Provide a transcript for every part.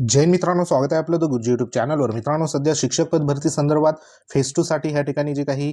जय मित्रांनो स्वागत आहे आपलं द गुरुजी यूट्यूब चॅनलवर मित्रांनो सध्या शिक्षक पद भरती संदर्भात फेस टूसाठी ह्या ठिकाणी जी काही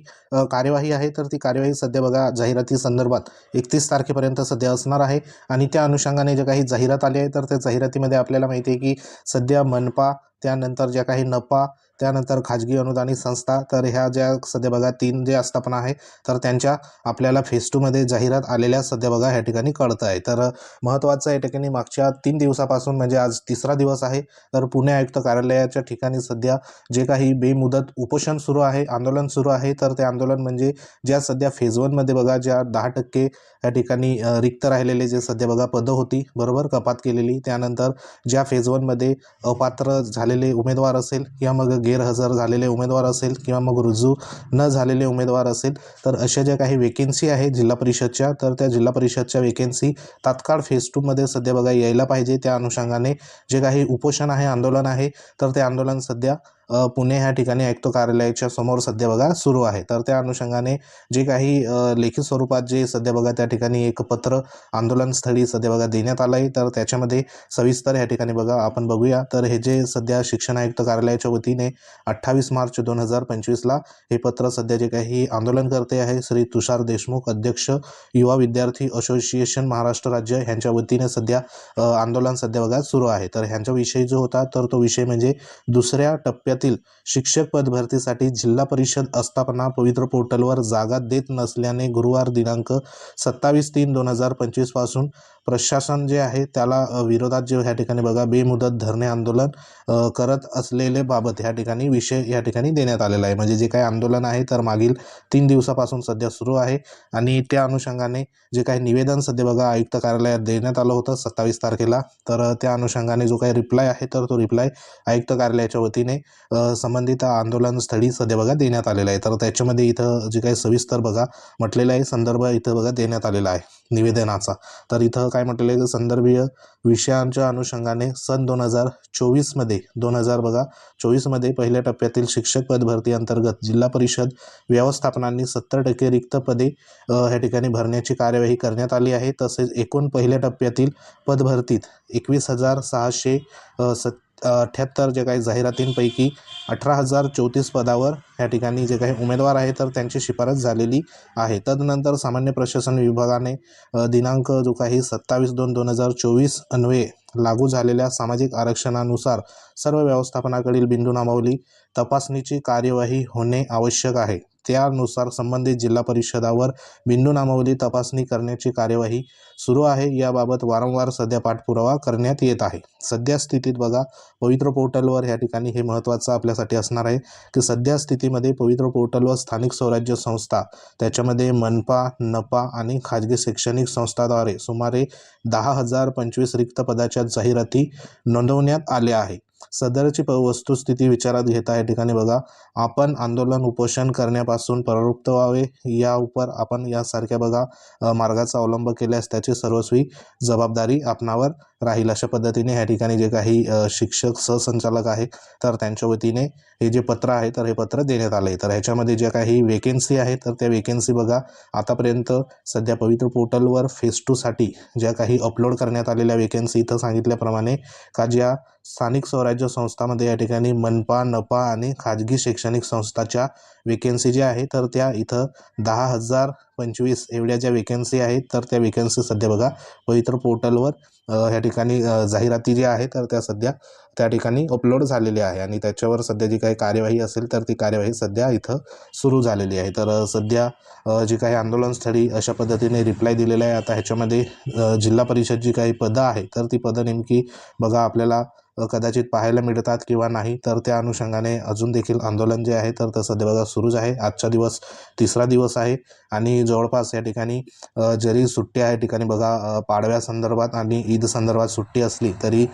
कार्यवाही आहे तर ती कार्यवाही सध्या बघा जाहिराती संदर्भात एकतीस तारखेपर्यंत सध्या असणार आहे. आणि त्या अनुषंगाने जे काही जाहिरात आली आहे तर त्या जाहिरातीमध्ये आपल्याला माहिती आहे की सध्या मनपा त्यानंतर ज्या काही नपा त्यानंतर खाजगी अनुदानित संस्था तर ह्या ज्या सध्या बघा तीन जे आस्थापना आहे तर त्यांच्या आपल्याला फेस टूमध्ये जाहिरात आलेल्या सध्या बघा ह्या ठिकाणी कळतं आहे. तर महत्त्वाचं या ठिकाणी मागच्या तीन दिवसापासून म्हणजे आज तिसरा दिवस आहे तर पुणे आयुक्त कार्यालयाच्या ठिकाणी सध्या जे काही बेमुदत उपोषण सुरू आहे आंदोलन सुरू आहे तर ते आंदोलन म्हणजे ज्या सध्या फेज वनमध्ये बघा ज्या दहा टक्के या ठिकाणी रिक्त राहिलेले जे सध्या बघा पदं होती बरोबर कपात केलेली त्यानंतर ज्या फेज वनमध्ये अपात्र झाले झालेले उमेदवार असेल किंवा मग गैरहजर झालेले उमेदवार असेल किंवा मग रुजू न झालेले उमेदवार असेल तर अशा ज्या काही वेकेन्सी आहे जिल्हा परिषदच्या तर त्या जिल्हा परिषदच्या वेकेन्सी तात्काळ फेज टूमध्ये सध्या बघा यायला पाहिजे. त्या अनुषंगाने जे काही उपोषण आहे आंदोलन आहे तर ते आंदोलन सध्या पुणे ह्या ठिकाणी आयुक्त कार्यालयाच्या समोर सध्या बघा सुरू आहे. तर त्या अनुषंगाने जे काही लेखी स्वरूपात जे सध्या बघा त्या ठिकाणी एक पत्र आंदोलनस्थळी सध्या बघा देण्यात आलं आहे तर त्याच्यामध्ये सविस्तर ह्या ठिकाणी बघा आपण बघूया. तर हे जे सध्या शिक्षण आयुक्त कार्यालयाच्या वतीने अठ्ठावीस मार्च दोन हजार पंचवीसला हे पत्र सध्या जे काही आंदोलनकर्ते आहे श्री तुषार देशमुख अध्यक्ष युवा विद्यार्थी असोसिएशन महाराष्ट्र राज्य ह्यांच्या वतीने सध्या आंदोलन सध्या बघा सुरू आहे. तर ह्यांचा विषय जो होता तर तो विषय म्हणजे दुसऱ्या टप्प्यात जिल्ह्यातील शिक्षक पद भरतीसाठी जिल्हा परिषद आस्थापना पवित्र पोर्टलवर जागा देत नसल्याने गुरुवार दिनांक सत्तावीस तीन दोन हजार पंचवीसपासून प्रशासन जे आहे त्याला विरोधात जे ह्या ठिकाणी बघा बेमुदत धरणे आंदोलन करत असलेले बाबत ह्या ठिकाणी विषय या ठिकाणी देण्यात आलेला आहे. म्हणजे जे काही आंदोलन आहे तर मागील तीन दिवसापासून सध्या सुरू आहे आणि त्या अनुषंगाने जे काही निवेदन सध्या बघा आयुक्त कार्यालयात देण्यात आलं होतं सत्तावीस तारखेला. तर त्या अनुषंगाने जो काही रिप्लाय आहे तर तो रिप्लाय आयुक्त कार्यालयाच्या वतीने संबंधित आंदोलनस्थळी सध्या बघा देण्यात आलेलं आहे. तर त्याच्यामध्ये इथं जे काही सविस्तर बघा म्हटलेलं आहे संदर्भ इथं बघा देण्यात आलेला आहे निवेदनाचा. तर इथं काय म्हटलेलं आहे संदर्भीय विषयांच्या अनुषंगाने सन दोन हजार चोवीसमध्ये दोन हजार बघा चोवीसमध्ये पहिल्या टप्प्यातील शिक्षक पद भरती अंतर्गत जिल्हा परिषद व्यवस्थापनांनी सत्तर टक्के रिक्त पदे ह्या ठिकाणी भरण्याची कार्यवाही करण्यात आली आहे. तसेच एकूण पहिल्या टप्प्यातील पदभरतीत एकवीस हजार सहाशे सत् अठ्ठ्याहत्तर जे काही जाहिरातींपैकी अठरा हजार चौतीस पदावर ह्या ठिकाणी जे काही उमेदवार आहे तर त्यांची शिफारस झालेली आहे. तदनंतर सामान्य प्रशासन विभागाने दिनांक जो काही सत्तावीस दोन दोन हजार चोवीस अन्वये लागू झालेल्या सामाजिक आरक्षणानुसार सर्व व्यवस्थापनाकडील बिंदू नामावली. तपासणीची कार्यवाही होणे आवश्यक आहे. त्यानुसार संबंधित जिल्हा परिषदावर बिंदू नामावली तपासणी करण्याची कार्यवाही सुरू आहे. याबाबत वारंवार सध्या पाठपुरावा करण्यात येत आहे. सध्या स्थितीत बघा पवित्र पोर्टलवर ह्या ठिकाणी हे महत्त्वाचं आपल्यासाठी असणार आहे की सध्या स्थितीमध्ये पवित्र पोर्टलवर स्थानिक स्वराज्य संस्था त्याच्यामध्ये मनपा नपा आणि खाजगी शैक्षणिक संस्थाद्वारे सुमारे दहा हजार पंचवीस रिक्त पदाच्या जाहिराती नोंदवण्यात आल्या आहे सदरची प वस्तुस्थिती विचारात घेता या ठिकाणी बघा. आपण आंदोलन उपोषण करण्यापासून प्रवृत्त व्हावे या उपर आपण यासारख्या बघा मार्गाचा अवलंब केल्यास त्याची सर्वस्वी जबाबदारी आपणावर राहील. अशा पद्धतीने ह्या ठिकाणी जे काही शिक्षक सहसंचालक आहे तर त्यांच्या वतीने हे जे पत्र आहे तर हे पत्र देण्यात आलं. आहे तर ह्याच्यामध्ये ज्या काही वेकेन्सी आहे तर त्या वेकेन्सी बघा. आतापर्यंत सध्या पवित्र पोर्टलवर फेस टूसाठी ज्या काही अपलोड करण्यात आलेल्या वेकेन्सी इथं सांगितल्याप्रमाणे का ज्या स्थानिक स्वराज्य संस्थामध्ये या ठिकाणी मनपा नपा आणि खाजगी शैक्षणिक संस्थाच्या वेकेन्सी ज्या आहे तर त्या इथं दहा हजार पंचवीस एवढ्या ज्या वेकन्सी आहेत तर त्या वेकन्सी सध्या बघा पवित्र पोर्टलवर ह्या ठिकाणी जाहिराती ज्या आहेत तर त्या सध्या त्या ठिकाणी अपलोड झालेल्या आहे. आणि त्याच्यावर सध्या जी काही कार्यवाही असेल तर ती कार्यवाही सध्या इथं सुरू झालेली आहे. तर सध्या जी काही आंदोलनस्थळी अशा पद्धतीने रिप्लाय दिलेला आहे आता ह्याच्यामध्ये जिल्हा परिषद जी काही पदं आहेत तर ती पदं नेमकी बघा आपल्याला कदाचित पाहायला मिळतात किंवा नाही तर त्या अनुषंगाने अजून देखील आंदोलन जे आहे तर तसं बघा सुरूच आहे. आजचा दिवस तिसरा दिवस आहे. आणि जवळपास या ठिकाणी जरी सुट्टी आहे ठिकाणी बघा पाडव्या संदर्भात आणि ईद संदर्भात सुट्टी असली तरी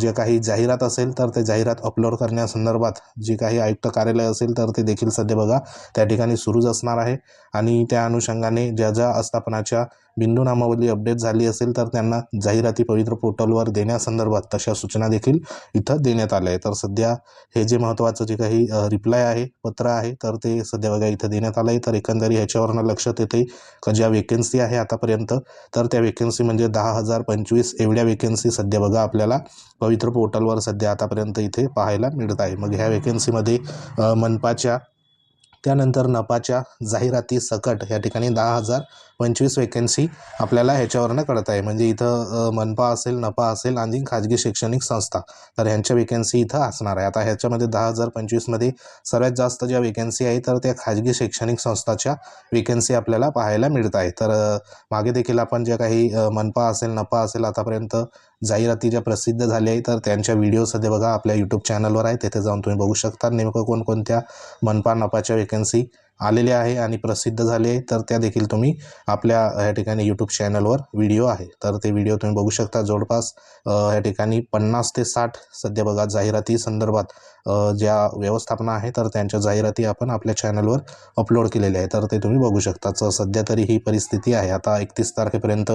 जे काही जाहिरात असेल तर ते जाहिरात अपलोड करण्यासंदर्भात जे काही आयुक्त कार्यालय असेल तर ते देखील सध्या बघा त्या ठिकाणी सुरूच असणार आहे. आणि त्या अनुषंगाने ज्या ज्या आस्थापनाच्या बिंदू नामावली अपडेट झाली असेल तर त्यांना जाहिराती पवित्र पोर्टलवर देण्यासंदर्भात तशा सूचना देखील इथं देण्यात आल्या आहे तर सध्या हे जे महत्त्वाचं जे काही रिप्लाय आहे पत्र आहे तर ते सध्या बघा इथं देण्यात आलं आहे तर एकंदरी ह्याच्यावरनं लक्षात येते का ज्या वेकेन्सी आहे आतापर्यंत तर त्या वेकेन्सी म्हणजे दहा हजार पंचवीस एवढ्या वेकेन्सी सध्या बघा आपल्याला पवित्र पोर्टलवर सध्या आतापर्यंत इथे पाहायला मिळत आहे. मग ह्या वेकेन्सीमध्ये मनपाच्या त्यानंतर नपाच्या जाहिराती सकट या ठिकाणी दहा हजार पंचवीस वेकेन्सी आपल्याला ह्याच्यावरनं कळत आहे. म्हणजे इथं मनपा असेल नपा असेल आणि खाजगी शैक्षणिक संस्था तर ह्यांच्या वेकेन्सी इथं असणार आहे. आता ह्याच्यामध्ये दहा हजार पंचवीसमध्ये सर्वात जास्त ज्या वेकेन्सी आहे तर त्या खाजगी शैक्षणिक संस्थाच्या वेकेन्सी आपल्याला पाहायला मिळत आहे. तर मागे देखील आपण ज्या काही मनपा असेल नपा असेल आतापर्यंत जाहिराती ज्या प्रसिद्ध झाल्या आहे तर त्यांच्या व्हिडिओ सध्या बघा आपल्या यूट्यूब चॅनलवर आहे तेथे जाऊन तुम्ही बघू शकता. नेमकं कोणकोणत्या मनपा नपाच्या वेकन्सी आलेले आहे आणि प्रसिद्ध झाले आहे तर त्या देखील तुम्ही आपल्या ह्या ठिकाणी यूट्यूब चॅनलवर व्हिडिओ आहे. तर ते व्हिडिओ तुम्ही बघू शकता. जवळपास ह्या ठिकाणी पन्नास ते साठ सध्या बघा जाहिराती संदर्भात ज्या व्यवस्थापना आहे तर त्यांच्या जाहिराती आपण आपल्या चॅनलवर अपलोड केलेल्या आहे तर ते तुम्ही बघू शकता. सध्या तरी ही परिस्थिती आहे. आता एकतीस तारखेपर्यंत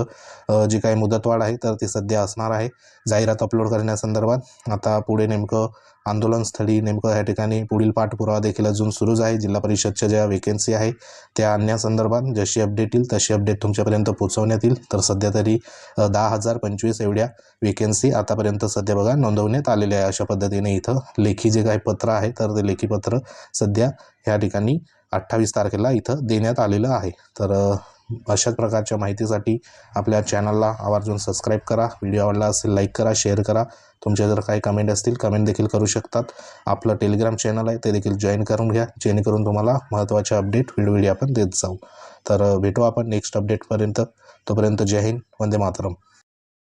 जी काही मुदतवाढ आहे तर ती सध्या असणार आहे. जाहिरात अपलोड करण्यासंदर्भात आता पुढे नेमकं आंदोलनस्थळी नेमकं या ठिकाणी पुढील पाठपुरावा देखील अजून सुरूच आहे. जिल्हा परिषदच्या ज्या वेकेन्सी आहे त्या आणण्यासंदर्भात जशी अपडेट येईल तशी अपडेट तुमच्यापर्यंत पोहोचवण्यात येईल. तर सध्या तरी दहा हजार पंचवीस एवढ्या वेकेन्सी आतापर्यंत सध्या बघा नोंदवण्यात आलेल्या आहे अशा पद्धतीने इथं. लेखी जे काही पत्र आहे तर ते लेखी पत्र सध्या ह्या ठिकाणी अठ्ठावीस तारखेला इथं देण्यात आलेलं आहे. तर अशाच प्रकारच्या माहितीसाठी आपल्या चॅनलला आवर्जून सबस्क्राईब करा. व्हिडिओ आवडला असेल लाईक करा शेअर करा. तुमचे जर काही कमेंट असतील कमेंट देखील करू शकतात. आपलं टेलिग्राम चॅनल आहे ते देखील जॉईन करून घ्या. जेणेकरून तुम्हाला महत्त्वाचे अपडेट वेळोवेळी आपण देत जाऊ. तर भेटू आपण नेक्स्ट अपडेटपर्यंत तोपर्यंत जय हिंद वंदे मातरम.